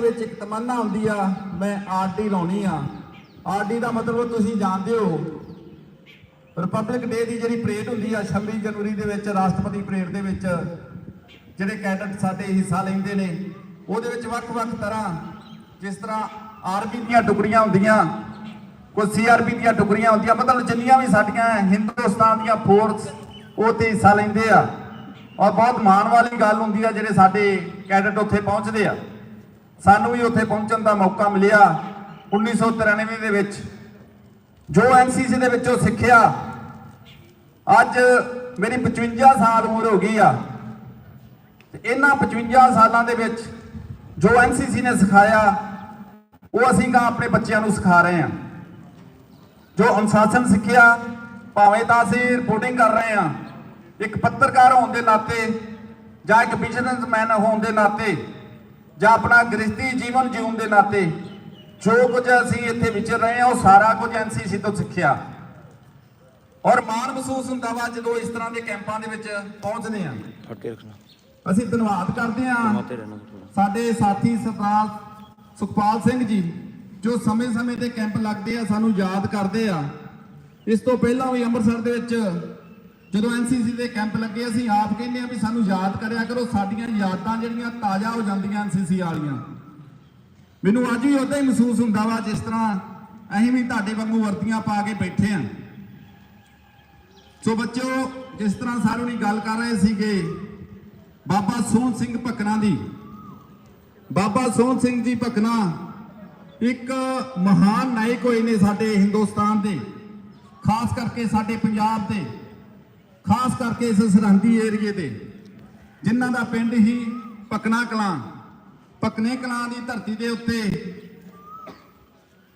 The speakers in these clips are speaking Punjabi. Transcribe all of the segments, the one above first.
ਦੇ ਵਿੱਚ ਇੱਕ ਤਮੰਨਾ ਹੁੰਦੀ ਆ, ਮੈਂ ਆਰਡੀ ਲਾਉਣੀ ਆ। ਆਰਡੀ ਦਾ ਮਤਲਬ ਤੁਸੀਂ ਜਾਣਦੇ ਹੋ ਰਿਪਬਲਿਕ ਡੇ ਦੀ ਜਿਹੜੀ ਪਰੇਡ ਹੁੰਦੀ ਆ 26 ਜਨਵਰੀ ਦੇ ਵਿੱਚ, ਰਾਸ਼ਟਰਪਤੀ ਪਰੇਡ ਦੇ ਵਿੱਚ, ਜਿਹੜੇ ਕੈਡਟ ਸਾਡੇ ਹਿੱਸਾ ਲੈਂਦੇ ਨੇ, ਉਹਦੇ ਵਿੱਚ ਵੱਖ-ਵੱਖ ਤਰ੍ਹਾਂ, ਜਿਸ ਤਰ੍ਹਾਂ ਆਰਮੀ ਦੀਆਂ ਟੁਕੜੀਆਂ ਹੁੰਦੀਆਂ, ਕੋਈ ਸੀਆਰਪੀ ਦੀਆਂ ਟੁਕੜੀਆਂ ਹੁੰਦੀਆਂ, ਮਤਲਬ ਜਿੰਨੀਆਂ ਵੀ ਸਾਡੀਆਂ ਹਿੰਦੁਸਤਾਨ ਦੀਆਂ ਫੋਰਸ ਉਹ ਤੇ ਹਿੱਸਾ ਲੈਂਦੇ ਆ। ਔਰ ਬਹੁਤ ਮਾਣ ਵਾਲੀ ਗੱਲ ਹੁੰਦੀ ਆ, ਜਿਹੜੇ ਸਾਡੇ ਕੈਡਟ ਉੱਥੇ ਪਹੁੰਚਦੇ ਆ। ਸਾਨੂੰ ਵੀ ਉੱਥੇ ਪਹੁੰਚਣ ਦਾ ਮੌਕਾ ਮਿਲਿਆ 1993 ਦੇ ਵਿੱਚ। ਜੋ ਐਨਸੀਸੀ ਦੇ ਵਿੱਚੋਂ ਸਿੱਖਿਆ, ਅੱਜ ਮੇਰੀ 55 ਸਾਲ ਉਮਰ ਹੋ ਗਈ ਆ। ਤੇ ਇਹਨਾਂ 55 ਸਾਲਾਂ ਦੇ ਵਿੱਚ ਜੋ ਐਨਸੀਸੀ ਨੇ ਸਿਖਾਇਆ, ਉਹ ਅਸੀਂ ਗਾ ਆਪਣੇ ਬੱਚਿਆਂ ਨੂੰ ਸਿਖਾ ਰਹੇ ਹਾਂ। ਜੋ ਅਨੁਸ਼ਾਸਨ ਸਿੱਖਿਆ, ਭਾਵੇਂ ਤਾਂ ਅਸੀਂ ਰਿਪੋਰਟਿੰਗ ਕਰ ਰਹੇ ਹਾਂ, ਇੱਕ ਪੱਤਰਕਾਰ ਹੋਣ ਦੇ ਨਾਤੇ ਜਾਂ ਇੱਕ ਬਿਜ਼ਨਸਮੈਨ ਹੋਣ ਦੇ ਨਾਤੇ ਜਾਂ ਆਪਣਾ ਗ੍ਰਸਤੀ ਜੀਵਨ ਜਿਉਣ ਦੇ ਨਾਤੇ ਜੋ ਕੁਝ ਅਸੀਂ ਇੱਥੇ ਵਿਚਰ ਰਹੇ ਹਾਂ ਉਹ ਸਾਰਾ ਕੁਝ ਐਨਸੀਸੀ ਤੋਂ ਸਿੱਖਿਆ। ਔਰ ਮਾਣ ਮਹਿਸੂਸ ਹੁੰਦਾ ਵਾ ਜਦੋਂ ਇਸ ਤਰ੍ਹਾਂ ਦੇ ਕੈਂਪਾਂ ਦੇ ਵਿੱਚ ਪਹੁੰਚਦੇ ਰੱਖਣਾ। ਅਸੀਂ ਧੰਨਵਾਦ ਕਰਦੇ ਥੋੜਾ ਸਾਡੇ ਸਾਥੀ ਸਰਦਾਰ ਸੁਖਪਾਲ ਸਿੰਘ ਜੀ ਜੋ ਸਮੇਂ-ਸਮੇਂ ਤੇ ਕੈਂਪ ਲੱਗਦੇ ਆ ਸਾਨੂੰ ਯਾਦ ਕਰਦੇ ਆ। ਇਸ ਤੋਂ ਪਹਿਲਾਂ ਵੀ ਅੰਮ੍ਰਿਤਸਰ ਦੇ ਵਿੱਚ ਜਦੋਂ ਐਨਸੀਸੀ ਦੇ ਕੈਂਪ ਲੱਗੇ, ਅਸੀਂ ਆਪ ਕਹਿੰਦੇ ਆ ਵੀ ਸਾਨੂੰ ਯਾਦ ਕਰਿਆ ਕਰੋ, ਸਾਡੀਆਂ ਯਾਦਾਂ ਜਿਹੜੀਆਂ ਤਾਜ਼ਾ ਹੋ ਜਾਂਦੀਆਂ ਐਨਸੀਸੀ ਵਾਲੀਆਂ। ਮੈਨੂੰ ਅੱਜ ਵੀ ਉਦਾਂ ਹੀ ਮਹਿਸੂਸ ਹੁੰਦਾ ਵਾ, ਜਿਸ ਤਰ੍ਹਾਂ ਅਸੀਂ ਵੀ ਤੁਹਾਡੇ ਵਾਂਗੂ ਵਰਤੀਆਂ ਪਾ ਕੇ ਬੈਠੇ ਆ ਸੋ ਬੱਚਿਓ, ਜਿਸ ਤਰ੍ਹਾਂ ਸਾਰਿਆਂ ਨੇ ਗੱਲ ਕਰ ਰਹੇ ਸੀਗੇ, ਬਾਬਾ ਸੋਹਣ ਸਿੰਘ ਭਕਨਾ ਦੀ। ਬਾਬਾ ਸੋਹਣ ਸਿੰਘ ਜੀ ਭਕਨਾ ਇੱਕ ਮਹਾਨ ਨਾਇਕ ਹੋਏ ਨੇ ਸਾਡੇ ਹਿੰਦੁਸਤਾਨ ਦੇ, ਖਾਸ ਕਰਕੇ ਸਾਡੇ ਪੰਜਾਬ ਦੇ। ਖਾਸ ਕਰਕੇ ਇਸ ਸਰਹੰਦੀ ਏਰੀਏ ਦੇ ਜਿਨ੍ਹਾਂ ਦਾ ਪਿੰਡ ਹੀ ਪਕਣਾ ਕਲਾਂ ਭਕਨੇ ਕਲਾਂ ਦੀ ਧਰਤੀ ਦੇ ਉੱਤੇ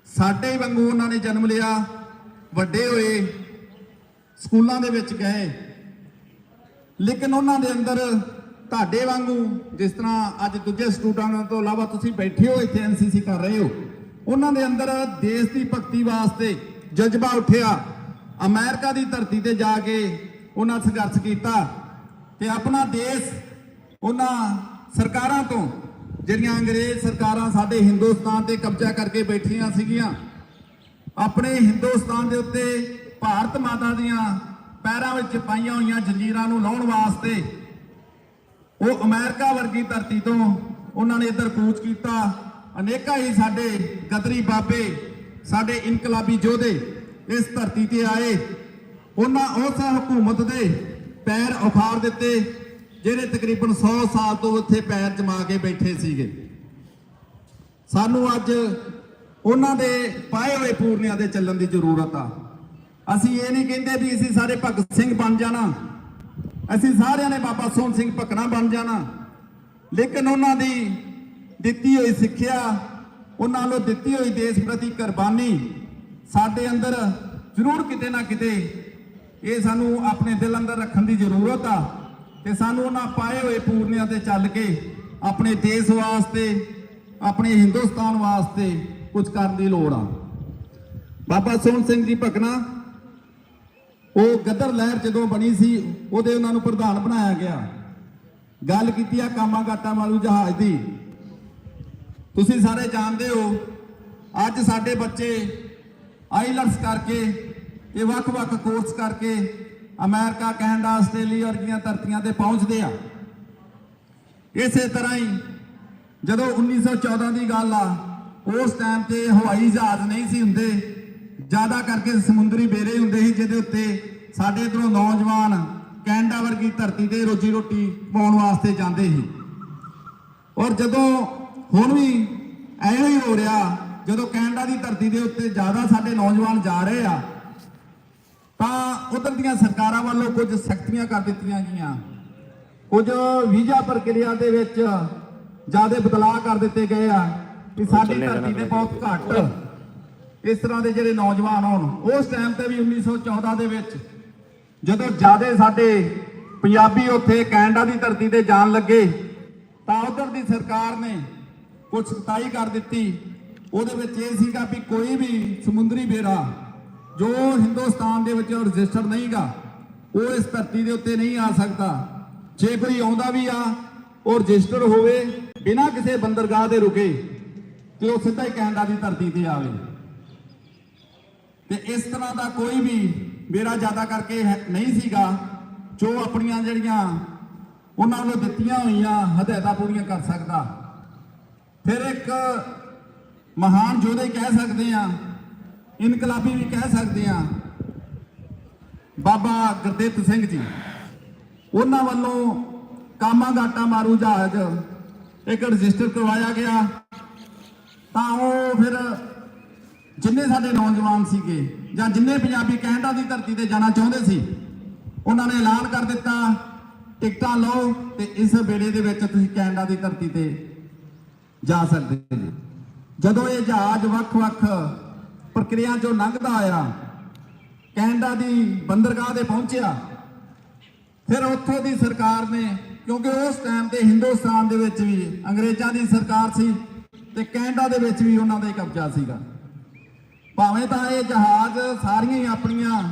ਸਾਡੇ ਵਾਂਗੂ ਉਹਨਾਂ ਨੇ ਜਨਮ ਲਿਆ, ਵੱਡੇ ਹੋਏ, ਸਕੂਲਾਂ ਦੇ ਵਿੱਚ ਗਏ। ਲੇਕਿਨ ਉਹਨਾਂ ਦੇ ਅੰਦਰ ਤੁਹਾਡੇ ਵਾਂਗੂ ਜਿਸ ਤਰ੍ਹਾਂ ਅੱਜ ਦੂਜੇ ਸਟੂਡੈਂਟਾਂ ਤੋਂ ਇਲਾਵਾ ਤੁਸੀਂ ਬੈਠੇ ਹੋ, ਇੱਥੇ ਐਨਸੀਸੀ ਕਰ ਰਹੇ ਹੋ, ਉਹਨਾਂ ਦੇ ਅੰਦਰ ਦੇਸ਼ ਦੀ ਭਗਤੀ ਵਾਸਤੇ ਜਜ਼ਬਾ ਉੱਠਿਆ, ਅਮਰੀਕਾ ਦੀ ਧਰਤੀ ਤੇ ਜਾ ਕੇ ਉਹਨਾਂ ਸੰਘਰਸ਼ ਕੀਤਾ ਤੇ ਆਪਣਾ ਦੇਸ਼ ਉਹਨਾਂ ਸਰਕਾਰਾਂ ਤੋਂ, ਜਿਹੜੀਆਂ ਅੰਗਰੇਜ਼ ਸਰਕਾਰਾਂ ਸਾਡੇ ਹਿੰਦੁਸਤਾਨ ਤੇ ਕਬਜ਼ਾ ਕਰਕੇ ਬੈਠੀਆਂ ਸੀਗੀਆਂ, ਆਪਣੇ ਹਿੰਦੁਸਤਾਨ ਦੇ ਉੱਤੇ ਭਾਰਤ ਮਾਤਾ ਦੀਆਂ ਪੈਰਾਂ ਵਿੱਚ ਪਾਈਆਂ ਹੋਈਆਂ ਜੰਜੀਰਾਂ ਨੂੰ ਲਾਉਣ ਵਾਸਤੇ ਉਹ ਅਮਰੀਕਾ ਵਰਗੀ ਧਰਤੀ ਤੋਂ ਉਹਨਾਂ ਨੇ ਇੱਧਰ ਕੂਚ ਕੀਤਾ। ਅਨੇਕਾਂ ਹੀ ਸਾਡੇ ਗਦਰੀ ਬਾਬੇ, ਸਾਡੇ ਇਨਕਲਾਬੀ ਯੋਧੇ ਇਸ ਧਰਤੀ ਤੇ ਆਏ। ਉਹਨਾਂ ਉਸ ਹਕੂਮਤ ਦੇ ਪੈਰ ਉਖਾੜ ਦਿੱਤੇ, ਜਿਹੜੇ ਤਕਰੀਬਨ 100 ਸਾਲ ਤੋਂ ਉੱਥੇ ਪੈਰ ਜਮਾ ਕੇ ਬੈਠੇ ਸੀਗੇ। ਸਾਨੂੰ ਅੱਜ ਉਹਨਾਂ ਦੇ ਪਾਏ ਹੋਏ ਪੂਰਨਿਆਂ ਦੇ ਚੱਲਣ ਦੀ ਜ਼ਰੂਰਤ ਆ। ਅਸੀਂ ਇਹ ਨਹੀਂ ਕਹਿੰਦੇ ਵੀ ਅਸੀਂ ਸਾਰੇ ਭਗਤ ਸਿੰਘ ਬਣ ਜਾਣਾ। ਅਸੀਂ ਸਾਰਿਆਂ ਨੇ ਬਾਬਾ ਸੋਹਣ ਸਿੰਘ ਭਕਨਾ ਬਣ ਜਾਣਾ। ਲੇਕਿਨ ਉਹਨਾਂ ਦੀ ਦਿੱਤੀ ਹੋਈ ਸਿੱਖਿਆ, ਉਹਨਾਂ ਨੂੰ ਦਿੱਤੀ ਹੋਈ ਦੇਸ਼ ਪ੍ਰਤੀ ਕੁਰਬਾਨੀ ਸਾਡੇ ਅੰਦਰ ਜ਼ਰੂਰ ਕਿਤੇ ਨਾ ਕਿਤੇ ਇਹ ਸਾਨੂੰ ਆਪਣੇ ਦਿਲ ਅੰਦਰ ਰੱਖਣ ਦੀ ਜ਼ਰੂਰਤ ਆ ਤੇ ਸਾਨੂੰ ਉਹਨਾਂ ਪਾਏ ਹੋਏ ਪੂਰਨਿਆਂ ਤੇ ਚੱਲ ਕੇ ਆਪਣੇ ਦੇਸ਼ ਵਾਸਤੇ, ਆਪਣੇ ਹਿੰਦੁਸਤਾਨ ਵਾਸਤੇ ਕੁਝ ਕਰਨ ਦੀ ਲੋੜ ਆ। ਬਾਬਾ ਸੋਹਣ ਸਿੰਘ ਜੀ ਭਕਨਾ ਉਹ ਗਦਰ ਲਹਿਰ ਜਦੋਂ ਬਣੀ ਸੀ, ਉਹਦੇ ਉਹਨਾਂ ਨੂੰ ਪ੍ਰਧਾਨ ਬਣਾਇਆ ਗਿਆ। ਗੱਲ ਕੀਤੀ ਆ ਕਾਮਾਗਾਟਾ ਵਾਲੂ ਜਹਾਜ਼ ਦੀ। ਤੁਸੀਂ ਸਾਰੇ ਜਾਣਦੇ ਹੋ, ਅੱਜ ਸਾਡੇ ਬੱਚੇ ਆਈਲਟਸ ਕਰਕੇ ਇਹ ਵੱਖ-ਵੱਖ ਕੋਰਸ ਕਰਕੇ ਅਮਰੀਕਾ ਕੈਨੇਡਾ ਆਸਟ੍ਰੇਲੀਆ ਵਰਗੀਆਂ ਧਰਤੀਆਂ ਤੇ ਪਹੁੰਚਦੇ ਆ। ਇਸੇ ਤਰ੍ਹਾਂ ਹੀ ਜਦੋਂ 1914 ਦੀ ਗੱਲ ਆ, ਉਸ ਟਾਈਮ ਤੇ ਹਵਾਈ ਜਹਾਜ਼ ਨਹੀਂ ਸੀ ਹੁੰਦੇ। ਜ਼ਿਆਦਾ ਕਰਕੇ ਸਮੁੰਦਰੀ ਬੇੜੇ ਹੁੰਦੇ ਸੀ, ਜਿਹਦੇ ਉੱਤੇ ਸਾਡੇ ਇਧਰੋਂ ਨੌਜਵਾਨ ਕੈਨੇਡਾ ਵਰਗੀ ਧਰਤੀ ਤੇ ਰੋਜੀ ਰੋਟੀ ਪਾਉਣ ਵਾਸਤੇ ਜਾਂਦੇ ਸੀ। ਔਰ ਜਦੋਂ ਹੁਣ ਵੀ ਐਵੇਂ ਹੀ ਹੋ ਰਿਹਾ, ਜਦੋਂ ਕੈਨੇਡਾ ਦੀ ਧਰਤੀ ਦੇ ਉੱਤੇ ਜ਼ਿਆਦਾ ਸਾਡੇ ਨੌਜਵਾਨ ਜਾ ਰਹੇ ਆ ਤਾਂ ਉਧਰ ਦੀਆਂ ਸਰਕਾਰਾਂ ਵੱਲੋਂ ਕੁਝ ਸਖਤੀਆਂ ਕਰ ਦਿੱਤੀਆਂ ਗਈਆਂ। ਕੁਝ ਵੀਜ਼ਾ ਪ੍ਰਕਿਰਿਆ ਦੇ ਵਿੱਚ ਜ਼ਿਆਦਾ ਬਦਲਾਅ ਕਰ ਦਿੱਤੇ ਗਏ ਆ ਕਿ ਸਾਡੀ ਧਰਤੀ ਤੇ ਬਹੁਤ ਘੱਟ ਇਸ ਤਰ੍ਹਾਂ ਦੇ ਜਿਹੜੇ ਨੌਜਵਾਨ ਹੋਣ ਉਸ ਟਾਈਮ ਤੇ ਵੀ 1914 ਦੇ ਵਿੱਚ ਜਦੋਂ ਜ਼ਿਆਦਾ ਸਾਡੇ ਪੰਜਾਬੀ ਉੱਥੇ ਕੈਨੇਡਾ ਦੀ ਧਰਤੀ ਤੇ ਜਾਣ ਲੱਗੇ ਤਾਂ ਉਧਰ ਦੀ ਸਰਕਾਰ ਨੇ ਕੁਝ ਸਖਤਾਈ ਕਰ ਦਿੱਤੀ। ਉਹਦੇ ਵਿੱਚ ਇਹ ਸੀਗਾ ਵੀ ਕੋਈ ਵੀ ਸਮੁੰਦਰੀ ਬੇੜਾ ਜੋ ਹਿੰਦੁਸਤਾਨ ਦੇ ਵਿੱਚ ਰਜਿਸਟਰ ਨਹੀਂਗਾ, ਉਹ ਇਸ ਧਰਤੀ ਦੇ ਉੱਤੇ ਨਹੀਂ ਆ ਸਕਦਾ। ਜੇ ਕੋਈ ਆਉਂਦਾ ਵੀ ਆ, ਉਹ ਰਜਿਸਟਰ ਹੋਵੇ, ਬਿਨਾਂ ਕਿਸੇ ਬੰਦਰਗਾਹ ਦੇ ਰੁਕੇ, ਤੇ ਉਹ ਸਿੱਧਾ ਹੀ ਕੈਨੇਡਾ ਦੀ ਧਰਤੀ ਤੇ ਆਵੇ। ਤੇ ਇਸ ਤਰ੍ਹਾਂ ਦਾ ਕੋਈ ਵੀ ਮੇਰਾ ਜ਼ਿਆਦਾ ਕਰਕੇ ਹੈ- ਨਹੀਂ ਸੀਗਾ, ਜੋ ਆਪਣੀਆਂ ਜਿਹੜੀਆਂ ਉਹਨਾਂ ਨੂੰ ਦਿੱਤੀਆਂ ਹੋਈਆਂ ਹਦਾਇਤਾਂ ਪੂਰੀਆਂ ਕਰ ਸਕਦਾ। ਫਿਰ ਇੱਕ ਮਹਾਨ ਯੋਧੇ ਕਹਿ ਸਕਦੇ ਆ ਇਨਕਲਾਬੀ ਵੀ ਕਹਿ ਸਕਦੇ ਆ ਬਾਬਾ ਗੁਰਦਿੱਤ ਸਿੰਘ ਜੀ, ਉਹਨਾਂ ਵੱਲੋਂ ਕਾਮਾ ਗਾਟਾ ਮਾਰੂ ਜਹਾਜ਼ ਇੱਕ ਰਜਿਸਟਰ ਕਰਵਾਇਆ ਗਿਆ। ਤਾਂ ਉਹ ਫਿਰ ਜਿੰਨੇ ਸਾਡੇ ਨੌਜਵਾਨ ਸੀਗੇ ਜਾਂ ਜਿੰਨੇ ਪੰਜਾਬੀ ਕੈਨੇਡਾ ਦੀ ਧਰਤੀ ਤੇ ਜਾਣਾ ਚਾਹੁੰਦੇ ਸੀ, ਉਹਨਾਂ ਨੇ ਐਲਾਨ ਕਰ ਦਿੱਤਾ, ਟਿਕਟਾਂ ਲਓ ਤੇ ਇਸ ਵੇਲੇ ਦੇ ਵਿੱਚ ਤੁਸੀਂ ਕੈਨੇਡਾ ਦੀ ਧਰਤੀ ਤੇ ਜਾ ਸਕਦੇ ਜੀ ਜਦੋਂ ਇਹ ਜਹਾਜ਼ ਵੱਖ-ਵੱਖ ਪ੍ਰਕਿਰਿਆ ਜੋ ਲੰਘਦਾ ਆਇਆ। ਕੈਨੇਡਾ ਦੀ ਬੰਦਰਗਾਹ ਤੇ ਪਹੁੰਚਿਆ। ਫਿਰ ਉੱਥੋਂ ਦੀ ਸਰਕਾਰ ਨੇ, ਕਿਉਂਕਿ ਉਸ ਟਾਈਮ ਤੇ ਹਿੰਦੁਸਤਾਨ ਦੇ ਵਿੱਚ ਵੀ, ਅੰਗਰੇਜ਼ਾਂ ਦੀ ਸਰਕਾਰ ਸੀ ਤੇ ਕੈਨੇਡਾ ਦੇ ਵਿੱਚ ਵੀ ਉਹਨਾਂ ਦਾ ਹੀ ਕਬਜ਼ਾ ਸੀਗਾ। ਭਾਵੇਂ ਤਾਂ ਇਹ ਜਹਾਜ਼ ਸਾਰੀਆਂ ਹੀ ਆਪਣੀਆਂ,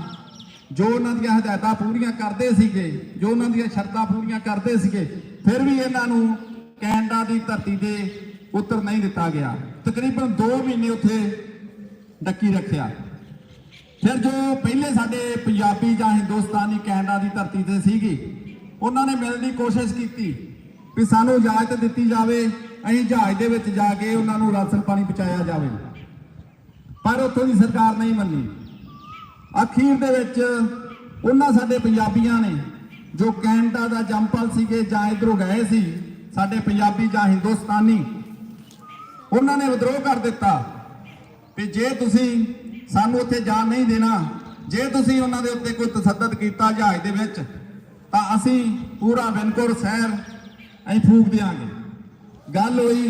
ਜੋ ਉਹਨਾਂ ਦੀਆਂ ਹਦਾਇਤਾਂ ਪੂਰੀਆਂ ਕਰਦੇ ਸੀਗੇ, ਜੋ ਉਹਨਾਂ ਦੀਆਂ ਸ਼ਰਤਾਂ ਪੂਰੀਆਂ ਕਰਦੇ ਸੀਗੇ, ਫਿਰ ਵੀ ਇਹਨਾਂ ਨੂੰ ਕੈਨੇਡਾ ਦੀ ਧਰਤੀ ਦੇ ਉੱਤਰ ਨਹੀਂ ਦਿੱਤਾ ਗਿਆ। ਤਕਰੀਬਨ 2 ਮਹੀਨੇ ਉੱਥੇ ਡੱਕੀ ਰੱਖਿਆ। ਫਿਰ ਜੋ ਪਹਿਲੇ ਸਾਡੇ ਪੰਜਾਬੀ ਜਾਂ ਹਿੰਦੁਸਤਾਨੀ ਕੈਨੇਡਾ ਦੀ ਧਰਤੀ ਤੇ ਸੀਗੀ, ਉਹਨਾਂ ਨੇ ਮਿਲਣ ਦੀ ਕੋਸ਼ਿਸ਼ ਕੀਤੀ ਵੀ ਸਾਨੂੰ ਇਜਾਜ਼ਤ ਦਿੱਤੀ ਜਾਵੇ, ਅਸੀਂ ਜਹਾਜ਼ ਦੇ ਵਿੱਚ ਜਾ ਕੇ ਉਹਨਾਂ ਨੂੰ ਰਾਸ਼ਨ ਪਾਣੀ ਪਹੁੰਚਾਇਆ ਜਾਵੇ। ਪਰ ਉੱਥੋਂ ਦੀ ਸਰਕਾਰ ਨਹੀਂ ਮੰਨੀ। ਅਖੀਰ ਦੇ ਵਿੱਚ ਉਹਨਾਂ ਸਾਡੇ ਪੰਜਾਬੀਆਂ ਨੇ ਜੋ ਕੈਨੇਡਾ ਦਾ ਜੰਪਲ ਸੀਗੇ ਜਾਂ ਇਧਰੋਂ ਗਏ ਸੀ, ਸਾਡੇ ਪੰਜਾਬੀ ਜਾਂ ਹਿੰਦੁਸਤਾਨੀ, ਉਹਨਾਂ ਨੇ ਵਿਦਰੋਹ ਕਰ ਦਿੱਤਾ। ਵੀ ਜੇ ਤੁਸੀਂ ਸਾਨੂੰ ਉੱਥੇ ਜਾਣ ਨਹੀਂ ਦੇਣਾ, ਜੇ ਤੁਸੀਂ ਉਹਨਾਂ ਦੇ ਉੱਤੇ ਕੋਈ ਤਸੱਦਦ ਕੀਤਾ ਜਹਾਜ਼ ਦੇ ਵਿੱਚ, ਤਾਂ ਅਸੀਂ ਪੂਰਾ ਵੈਨਕੂਵਰ ਸ਼ਹਿਰ ਅਸੀਂ ਫੂਕ ਦਿਆਂਗੇ। ਗੱਲ ਹੋਈ,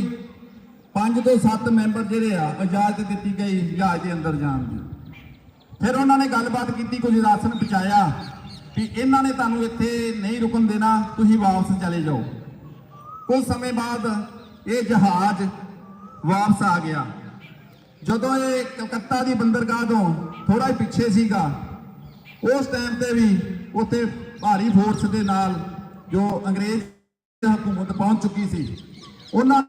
ਪੰਜ ਤੋਂ ਸੱਤ ਮੈਂਬਰ ਜਿਹੜੇ ਆ, ਇਜਾਜ਼ਤ ਦਿੱਤੀ ਗਈ ਜਹਾਜ਼ ਦੇ ਅੰਦਰ ਜਾਣ ਦੀ। ਫਿਰ ਉਹਨਾਂ ਨੇ ਗੱਲਬਾਤ ਕੀਤੀ, ਕੁਝ ਰਾਸ਼ਨ ਪਹੁੰਚਾਇਆ ਵੀ ਇਹਨਾਂ ਨੇ ਤੁਹਾਨੂੰ ਇੱਥੇ ਨਹੀਂ ਰੁਕਣ ਦੇਣਾ, ਤੁਸੀਂ ਵਾਪਸ ਚਲੇ ਜਾਓ। ਕੁਝ ਸਮੇਂ ਬਾਅਦ ਇਹ ਜਹਾਜ਼ ਵਾਪਸ ਆ ਗਿਆ। ਜਦੋਂ ਇਹ ਕਲਕੱਤਾ ਦੀ ਬੰਦਰਗਾਹ ਤੋਂ ਥੋੜਾ ਹੀ ਪਿੱਛੇ ਸੀਗਾ, ਉਸ ਟਾਈਮ ਤੇ ਵੀ ਉੱਥੇ ਭਾਰੀ ਫੋਰਸ ਦੇ ਨਾਲ ਜੋ ਅੰਗਰੇਜ਼ ਹਕੂਮਤ ਪਹੁੰਚ ਚੁੱਕੀ ਸੀ, ਉਹਨਾਂ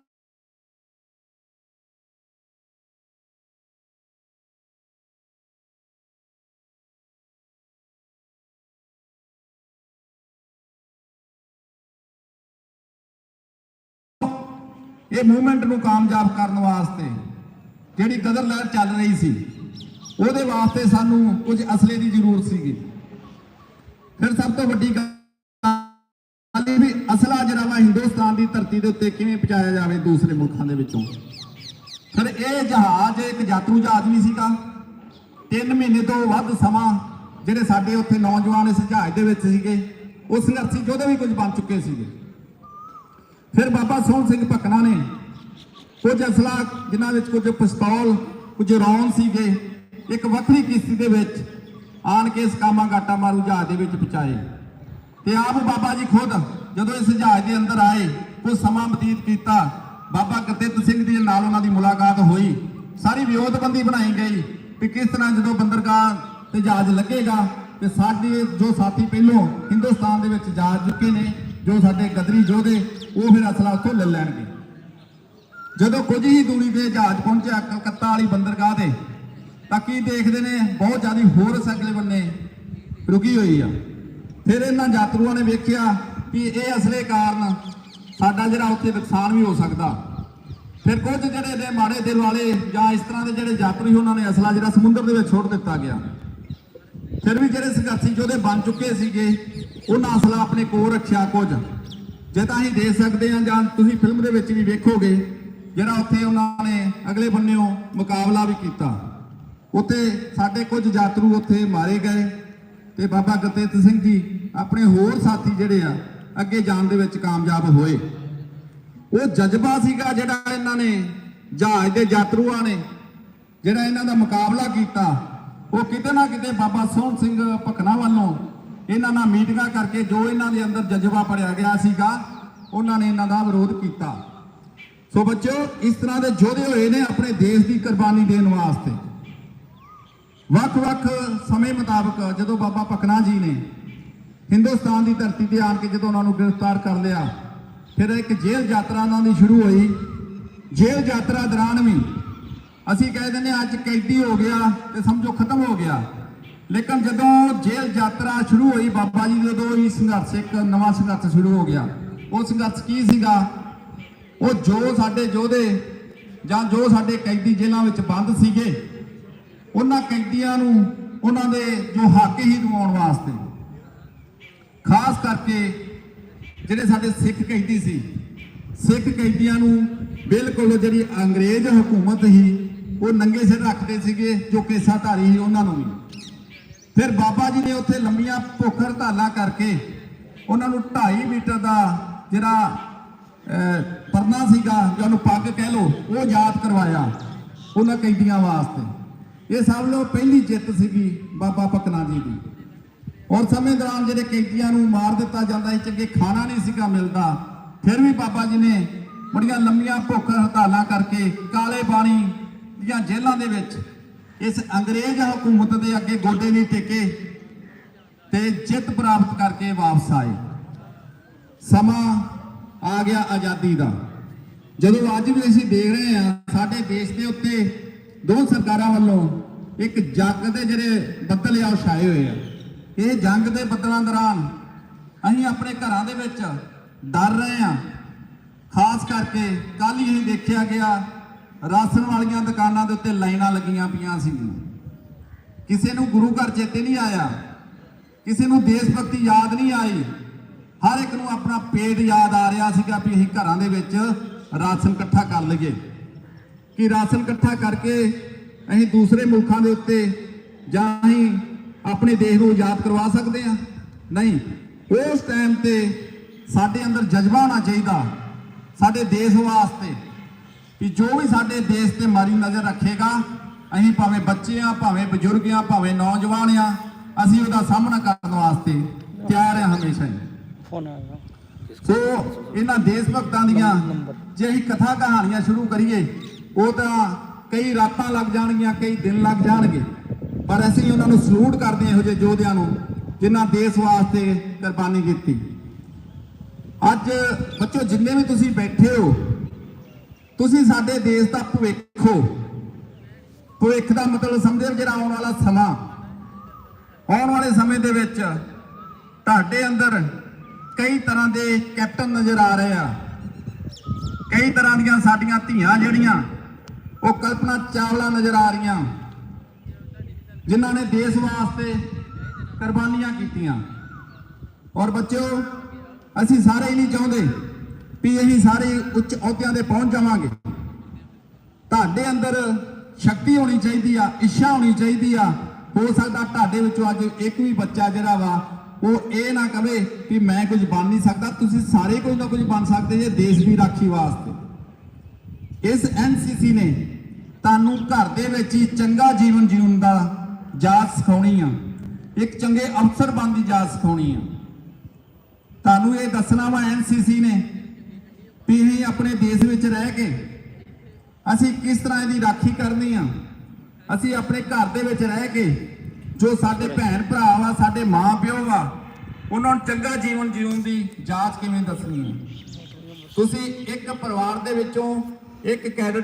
ਇਹ ਮੂਵਮੈਂਟ ਨੂੰ ਕਾਮਯਾਬ ਕਰਨ ਵਾਸਤੇ ਜਿਹੜੀ ਗਦਰ ਲਹਿਰ ਚੱਲ ਰਹੀ ਸੀ, ਉਹਦੇ ਵਾਸਤੇ ਸਾਨੂੰ ਕੁਝ ਅਸਲੇ ਦੀ ਜ਼ਰੂਰਤ ਸੀਗੀ। ਫਿਰ ਸਭ ਤੋਂ ਵੱਡੀ ਗੱਲ ਇਹ ਵੀ ਅਸਲਾ ਜਿਹੜਾ ਵਾ ਹਿੰਦੁਸਤਾਨ ਦੀ ਧਰਤੀ ਦੇ ਉੱਤੇ ਕਿਵੇਂ ਪਹੁੰਚਾਇਆ ਜਾਵੇ ਦੂਸਰੇ ਮੁਲਕਾਂ ਦੇ ਵਿੱਚੋਂ। ਫਿਰ ਇਹ ਜਹਾਜ਼ ਇੱਕ ਯਾਤਰੂ ਜਹਾਜ਼ ਵੀ ਸੀਗਾ। 3 ਮਹੀਨੇ ਤੋਂ ਵੱਧ ਸਮਾਂ ਜਿਹੜੇ ਸਾਡੇ ਉੱਥੇ ਨੌਜਵਾਨ ਇਸ ਜਹਾਜ਼ ਦੇ ਵਿੱਚ ਸੀਗੇ, ਉਹ ਸੰਘਰਸ਼ੀ ਯੋਧੇ ਵੀ ਕੁਝ ਬਣ ਚੁੱਕੇ ਸੀਗੇ। ਫਿਰ ਬਾਬਾ ਸੋਹਣ ਸਿੰਘ ਭਕਨਾ ਨੇ ਕੁਝ ਅਸਲਾ ਜਿਨ੍ਹਾਂ ਵਿੱਚ ਕੁਝ ਪਿਸਤੌਲ, ਕੁਝ ਰੌਂਦ ਸੀਗੇ, ਇੱਕ ਵੱਖਰੀ ਕਿਸ਼ਤੀ ਦੇ ਵਿੱਚ ਆਣ ਕੇ ਇਸ ਕਾਮਾ ਗਾਟਾ ਮਾਰੂ ਜਹਾਜ਼ ਦੇ ਵਿੱਚ ਪਹੁੰਚਾਏ। ਤੇ ਆਪ ਬਾਬਾ ਜੀ ਖੁਦ ਜਦੋਂ ਇਸ ਜਹਾਜ਼ ਦੇ ਅੰਦਰ ਆਏ, ਕੁਝ ਸਮਾਂ ਬਤੀਤ ਕੀਤਾ, ਬਾਬਾ ਗੁਰਦਿੱਤ ਸਿੰਘ ਜੀ ਨਾਲ ਉਹਨਾਂ ਦੀ ਮੁਲਾਕਾਤ ਹੋਈ। ਸਾਰੀ ਵਿਉਂਤਬੰਦੀ ਬਣਾਈ ਗਈ ਕਿ ਕਿਸ ਤਰ੍ਹਾਂ ਜਦੋਂ ਬੰਦਰਗਾਹ ਤੇ ਜਹਾਜ਼ ਲੱਗੇਗਾ ਤੇ ਸਾਡੇ ਜੋ ਸਾਥੀ ਪਹਿਲੋਂ ਹਿੰਦੁਸਤਾਨ ਦੇ ਵਿੱਚ ਜਾ ਚੁੱਕੇ ਨੇ, ਜੋ ਸਾਡੇ ਗਦਰੀ ਯੋਧੇ, ਉਹ ਫਿਰ ਅਸਲਾ ਉੱਥੋਂ ਲੈ ਲੈਣਗੇ। ਜਦੋਂ ਕੁਝ ਹੀ ਦੂਰੀ ਤੇ ਜਹਾਜ਼ ਪਹੁੰਚਿਆ ਕਲਕੱਤਾ ਵਾਲੀ ਬੰਦਰਗਾਹ ਤੇ, ਤਾਂ ਕੀ ਦੇਖਦੇ ਨੇ? ਬਹੁਤ ਜ਼ਿਆਦਾ ਹੋਰ ਅਗਲੇ ਬੰਨੇ ਰੁਕੀ ਹੋਈ ਆ। ਫਿਰ ਇਹਨਾਂ ਯਾਤਰੂਆਂ ਨੇ ਵੇਖਿਆ ਕਿ ਇਹ ਅਸਲੇ ਕਾਰਨ ਸਾਡਾ ਜਿਹੜਾ ਉੱਥੇ ਨੁਕਸਾਨ ਵੀ ਹੋ ਸਕਦਾ। ਫਿਰ ਕੁਝ ਜਿਹੜੇ ਨੇ ਮਾੜੇ ਦਿਲ ਵਾਲੇ ਜਾਂ ਇਸ ਤਰ੍ਹਾਂ ਦੇ ਜਿਹੜੇ ਯਾਤਰੀ ਉਹਨਾਂ ਨੇ ਅਸਲਾ ਜਿਹੜਾ ਸਮੁੰਦਰ ਦੇ ਵਿੱਚ ਛੋੜ ਦਿੱਤਾ ਗਿਆ। ਫਿਰ ਵੀ ਜਿਹੜੇ ਸੰਘਰਸ਼ੀ ਯੋਧੇ ਬਣ ਚੁੱਕੇ ਸੀਗੇ। ਉਹਨਾਂ ਅਸਲਾ ਆਪਣੇ ਕੋਲ ਰੱਖਿਆ ਕੁਝ। ਜੇ ਤਾਂ ਅਸੀਂ ਦੇ ਸਕਦੇ ਹਾਂ ਜਾਂ ਤੁਸੀਂ ਫਿਲਮ ਦੇ ਵਿੱਚ ਵੀ ਵੇਖੋਗੇ ਜਿਹੜਾ ਉੱਥੇ ਉਹਨਾਂ ਨੇ ਅਗਲੇ ਬੰਨਿਓ ਮੁਕਾਬਲਾ ਵੀ ਕੀਤਾ। ਉੱਥੇ ਸਾਡੇ ਕੁਝ ਯਾਤਰੂ ਉੱਥੇ ਮਾਰੇ ਗਏ ਤੇ ਬਾਬਾ ਗੁਰਤੇਜ ਸਿੰਘ ਜੀ ਆਪਣੇ ਹੋਰ ਸਾਥੀ ਜਿਹੜੇ ਆ, ਅੱਗੇ ਜਾਣ ਦੇ ਵਿੱਚ ਕਾਮਯਾਬ ਹੋਏ। ਉਹ ਜਜ਼ਬਾ ਸੀਗਾ ਜਿਹੜਾ ਇਹਨਾਂ ਨੇ, ਜਹਾਜ਼ ਦੇ ਯਾਤਰੂਆਂ ਨੇ ਜਿਹੜਾ ਇਹਨਾਂ ਦਾ ਮੁਕਾਬਲਾ ਕੀਤਾ। ਉਹ ਕਿਤੇ ਨਾ ਕਿਤੇ ਬਾਬਾ ਸੋਹਣ ਸਿੰਘ ਭਕਨਾ ਵੱਲੋਂ ਇਹਨਾਂ ਨਾਲ ਮੀਟਿੰਗਾਂ ਕਰਕੇ ਜੋ ਇਹਨਾਂ ਦੇ ਅੰਦਰ ਜਜ਼ਬਾ ਪੜਿਆ ਗਿਆ ਸੀਗਾ, ਉਹਨਾਂ ਨੇ ਇਹਨਾਂ ਦਾ ਵਿਰੋਧ ਕੀਤਾ। ਸੋ ਬੱਚਿਓ, ਇਸ ਤਰ੍ਹਾਂ ਦੇ ਯੋਧੇ ਹੋਏ ਨੇ ਆਪਣੇ ਦੇਸ਼ ਦੀ ਕੁਰਬਾਨੀ ਦੇਣ ਵਾਸਤੇ। ਵੱਖ-ਵੱਖ ਸਮੇਂ ਮੁਤਾਬਕ ਜਦੋਂ ਬਾਬਾ ਭਕਨਾ ਜੀ ਨੇ ਹਿੰਦੁਸਤਾਨ ਦੀ ਧਰਤੀ ਤੇ ਆਣ ਕੇ ਜਦੋਂ ਉਹਨਾਂ ਨੂੰ ਗ੍ਰਿਫਤਾਰ ਕਰ ਲਿਆ, ਫਿਰ ਇੱਕ ਜੇਲ੍ਹ ਯਾਤਰਾ ਉਹਨਾਂ ਦੀ ਸ਼ੁਰੂ ਹੋਈ। ਜੇਲ੍ਹ ਯਾਤਰਾ ਦੌਰਾਨ ਵੀ ਅਸੀਂ ਕਹਿ ਦਿੰਦੇ ਹਾਂ, ਅੱਜ ਕੈਦੀ ਹੋ ਗਿਆ ਤੇ ਸਮਝੋ ਖਤਮ ਹੋ ਗਿਆ। ਲੇਕਿਨ ਜਦੋਂ ਜੇਲ੍ਹ ਯਾਤਰਾ ਸ਼ੁਰੂ ਹੋਈ, ਬਾਬਾ ਜੀ ਦੇ ਉਦੋਂ ਹੀ ਸੰਘਰਸ਼, ਇੱਕ ਨਵਾਂ ਸੰਘਰਸ਼ ਸ਼ੁਰੂ ਹੋ ਗਿਆ। ਉਹ ਸੰਘਰਸ਼ ਕੀ ਸੀਗਾ? ਉਹ ਜੋ ਸਾਡੇ ਯੋਧੇ ਜਾਂ ਜੋ ਸਾਡੇ ਕੈਦੀ ਜੇਲ੍ਹਾਂ ਵਿੱਚ ਬੰਦ ਸੀਗੇ, ਉਹਨਾਂ ਕੈਦੀਆਂ ਨੂੰ ਉਹਨਾਂ ਦੇ ਜੋ ਹੱਕ ਹੀ ਦਿਵਾਉਣ ਵਾਸਤੇ। ਖਾਸ ਕਰਕੇ ਜਿਹੜੇ ਸਾਡੇ ਸਿੱਖ ਕੈਦੀ ਸੀ, ਸਿੱਖ ਕੈਦੀਆਂ ਨੂੰ ਬਿਲਕੁਲ ਜਿਹੜੀ ਅੰਗਰੇਜ਼ ਹਕੂਮਤ ਸੀ, ਉਹ ਨੰਗੇ ਸਿਰ ਰੱਖਦੇ ਸੀਗੇ, ਜੋ ਕੇਸਾਧਾਰੀ ਸੀ ਉਹਨਾਂ ਨੂੰ ਵੀ। ਫਿਰ ਬਾਬਾ ਜੀ ਨੇ ਉੱਥੇ ਲੰਮੀਆਂ ਭੁੱਖ ਹੜਤਾਲਾਂ ਕਰਕੇ ਉਹਨਾਂ ਨੂੰ 2.5 ਮੀਟਰ ਦਾ ਜਿਹੜਾ ਪਰਨਾ ਸੀਗਾ ਜਾਂ ਉਹਨੂੰ ਪੱਗ ਕਹਿ ਲੋ ਉਹ ਯਾਦ ਕਰਵਾਇਆ ਉਹਨਾਂ ਕੈਦੀਆਂ ਵਾਸਤੇ। ਇਹ ਸਭ ਤੋਂ ਪਹਿਲੀ ਜਿੱਤ ਸੀਗੀ ਬਾਬਾ ਪਕਨਾ ਜੀ ਦੀ। ਔਰ ਸਮੇਂ ਦੌਰਾਨ ਜਿਹੜੇ ਕੈਦੀਆਂ ਨੂੰ ਮਾਰ ਦਿੱਤਾ ਜਾਂਦਾ ਸੀ, ਚੰਗੇ ਖਾਣਾ ਨਹੀਂ ਸੀਗਾ ਮਿਲਦਾ, ਫਿਰ ਵੀ ਬਾਬਾ ਜੀ ਨੇ ਬੜੀਆਂ ਲੰਮੀਆਂ ਭੁੱਖ ਹੜਤਾਲਾਂ ਕਰਕੇ ਕਾਲੇ ਪਾਣੀ ਦੀਆਂ ਜੇਲ੍ਹਾਂ ਦੇ ਵਿੱਚ ਇਸ ਅੰਗਰੇਜ਼ ਹਕੂਮਤ ਦੇ ਅੱਗੇ ਗੋਡੇ ਨਹੀਂ ਟੇਕੇ ਤੇ ਜਿੱਤ ਪ੍ਰਾਪਤ ਕਰਕੇ ਵਾਪਸ ਆਏ। ਸਮਾਂ ਆ ਗਿਆ ਆਜ਼ਾਦੀ ਦਾ। ਜਦੋਂ ਅੱਜ ਵੀ ਅਸੀਂ ਦੇਖ ਰਹੇ ਹਾਂ, ਸਾਡੇ ਦੇਸ਼ ਦੇ ਉੱਤੇ ਦੋ ਸਰਕਾਰਾਂ ਵੱਲੋਂ ਇੱਕ ਜੰਗ ਦੇ ਜਿਹੜੇ ਬੱਦਲ ਆ, ਉਹ ਛਾਏ ਹੋਏ ਆ। ਇਹ ਜੰਗ ਦੇ ਬੱਦਲਾਂ ਦੌਰਾਨ ਅਸੀਂ ਆਪਣੇ ਘਰਾਂ ਦੇ ਵਿੱਚ ਡਰ ਰਹੇ ਹਾਂ। ਖਾਸ ਕਰਕੇ ਕੱਲ ਹੀ ਅਸੀਂ ਦੇਖਿਆ ਗਿਆ, ਰਾਸ਼ਨ ਵਾਲੀਆਂ ਦੁਕਾਨਾਂ ਦੇ ਉੱਤੇ ਲਾਈਨਾਂ ਲੱਗੀਆਂ ਪਈਆਂ ਸੀ। ਕਿਸੇ ਨੂੰ ਗੁਰੂ ਘਰ ਚੇਤੇ ਨਹੀਂ ਆਇਆ, ਕਿਸੇ ਨੂੰ ਦੇਸ਼ ਭਗਤੀ ਯਾਦ ਨਹੀਂ ਆਈ। ਹਰ ਇੱਕ ਨੂੰ ਆਪਣਾ ਪੇਟ ਯਾਦ ਆ ਰਿਹਾ ਸੀਗਾ ਵੀ ਅਸੀਂ ਘਰਾਂ ਦੇ ਵਿੱਚ ਰਾਸ਼ਨ ਇਕੱਠਾ ਕਰ ਲਈਏ। ਕਿ ਰਾਸ਼ਨ ਇਕੱਠਾ ਕਰਕੇ ਅਸੀਂ ਦੂਸਰੇ ਮੁਲਕਾਂ ਦੇ ਉੱਤੇ ਜਾਂ ਅਸੀਂ ਆਪਣੇ ਦੇਸ਼ ਨੂੰ ਆਜ਼ਾਦ ਕਰਵਾ ਸਕਦੇ ਹਾਂ। ਨਹੀਂ, ਉਸ ਟਾਈਮ ਤੇ ਸਾਡੇ ਅੰਦਰ ਜਜ਼ਬਾ ਹੋਣਾ ਚਾਹੀਦਾ ਸਾਡੇ ਦੇਸ਼ ਵਾਸਤੇ ਕਿ ਜੋ ਵੀ ਸਾਡੇ ਦੇਸ਼ ਤੇ ਮਾਰੀ ਨਜ਼ਰ ਰੱਖੇਗਾ, ਅਸੀਂ ਭਾਵੇਂ ਬੱਚੇ ਆ ਭਾਵੇਂ ਬਜ਼ੁਰਗ ਆ ਭਾਵੇਂ ਨੌਜਵਾਨ ਆ ਅਸੀਂ ਉਹਦਾ ਸਾਹਮਣਾ ਕਰਨ ਵਾਸਤੇ ਤਿਆਰ ਆ ਹਮੇਸ਼ਾ ਹੀ। ਫੋਨ ਆ ਗਿਆ ਸੋ ਇਹਨਾਂ ਦੇਸ਼ ਭਗਤਾਂ ਦੀਆਂ ਜੇ ਅਸੀਂ ਕਥਾ ਕਹਾਣੀਆਂ ਸ਼ੁਰੂ ਕਰੀਏ ਉਹ ਤਾਂ ਕਈ ਰਾਤਾਂ ਲੱਗ ਜਾਣਗੀਆਂ ਕਈ ਦਿਨ ਲੱਗ ਜਾਣਗੇ। ਪਰ ਅਸੀਂ ਉਹਨਾਂ ਨੂੰ ਸਲੂਟ ਕਰਦੇ ਹਾਂ ਇਹੋ ਜਿਹੇ ਯੋਧਿਆਂ ਨੂੰ ਜਿਨ੍ਹਾਂ ਦੇਸ਼ ਵਾਸਤੇ ਕੁਰਬਾਨੀ ਦਿੱਤੀ ਅੱਜ ਬੱਚੋ ਜਿੰਨੇ ਵੀ ਤੁਸੀਂ ਬੈਠੇ ਹੋ ਤੁਸੀਂ ਸਾਡੇ ਦੇਸ਼ ਦਾ ਭਵਿੱਖ ਹੋ। ਭਵਿੱਖ ਦਾ ਮਤਲਬ ਸਮਝਦੇ ਜਿਹੜਾ ਆਉਣ ਵਾਲਾ ਸਮਾਂ? ਆਉਣ ਵਾਲੇ ਸਮੇਂ ਦੇ ਵਿੱਚ ਤੁਹਾਡੇ ਅੰਦਰ ਕਈ ਤਰ੍ਹਾਂ ਦੇ ਕੈਪਟਨ ਨਜ਼ਰ ਆ ਰਹੇ ਆ। ਕਈ ਤਰ੍ਹਾਂ ਦੀਆਂ ਸਾਡੀਆਂ ਧੀਆਂ ਜਿਹੜੀਆਂ, ਉਹ ਕਲਪਨਾ ਚਾਵਲਾ ਨਜ਼ਰ ਆ ਰਹੀਆਂ, ਜਿਨ੍ਹਾਂ ਨੇ ਦੇਸ਼ ਵਾਸਤੇ ਕੁਰਬਾਨੀਆਂ ਕੀਤੀਆਂ। ਔਰ ਬੱਚਿਓ, ਅਸੀਂ ਸਾਰੇ ਹੀ ਨਹੀਂ ਚਾਹੁੰਦੇ ਵੀ ਅਸੀਂ ਸਾਰੇ ਉੱਚ ਅਹੁਦਿਆਂ ਤੇ ਪਹੁੰਚ ਜਾਵਾਂਗੇ। ਤੁਹਾਡੇ ਅੰਦਰ ਸ਼ਕਤੀ ਹੋਣੀ ਚਾਹੀਦੀ ਆ, ਇੱਛਾ ਹੋਣੀ ਚਾਹੀਦੀ ਆ। ਹੋ ਸਕਦਾ ਤੁਹਾਡੇ ਵਿੱਚੋਂ ਅੱਜ ਇੱਕ ਵੀ ਬੱਚਾ ਜਿਹੜਾ ਵਾ ਉਹ ਇਹ ਨਾ ਕਵੇ ਕਿ ਮੈਂ ਕੁਝ ਬਣ ਨਹੀਂ ਸਕਦਾ, ਤੁਸੀਂ ਸਾਰੇ ਕੁਝ ਨਾ ਕੁਝ ਬਣ ਸਕਦੇ ਜੇ ਦੇਸ਼ ਦੀ ਰਾਖੀ ਵਾਸਤੇ। ਇਸ ਐਨਸੀਸੀ ਨੇ ਤੁਹਾਨੂੰ ਘਰ ਦੇ ਵਿੱਚ ਹੀ ਚੰਗਾ ਜੀਵਨ ਜਿਉਣ ਦਾ ਜਾਚ ਸਿਖਾਉਣੀ ਆ। ਇੱਕ ਚੰਗੇ ਅਫਸਰ ਬਣਨ ਦੀ ਜਾਚ ਸਿਖਾਉਣੀ ਆ। ਤੁਹਾਨੂੰ ਇਹ ਦੱਸਣਾ ਵਾ ਐਨਸੀਸੀ ਨੇ ਵੀ ਅਸੀਂ ਆਪਣੇ ਦੇਸ਼ ਵਿੱਚ ਰਹਿ ਕੇ ਅਸੀਂ ਕਿਸ ਤਰ੍ਹਾਂ ਇਹਦੀ ਰਾਖੀ ਕਰਨੀ ਆ। ਅਸੀਂ ਆਪਣੇ ਘਰ ਦੇ ਵਿੱਚ ਰਹਿ ਕੇ ਜੋ ਸਾਡੇ ਭੈਣ ਭਰਾ ਵਾ ਸਾਡੇ ਮਾਂ ਪਿਓ ਵਾ, ਉਹਨਾਂ ਨੂੰ ਚੰਗਾ ਜੀਵਨ ਜਿਉਣ ਦੀ ਜਾਂਚ ਕਿਵੇਂ ਦੱਸਣੀ ਹੈ? ਤੁਸੀਂ ਇੱਕ ਪਰਿਵਾਰ ਦੇ ਵਿੱਚੋਂ ਇੱਕ ਕੈਡਟ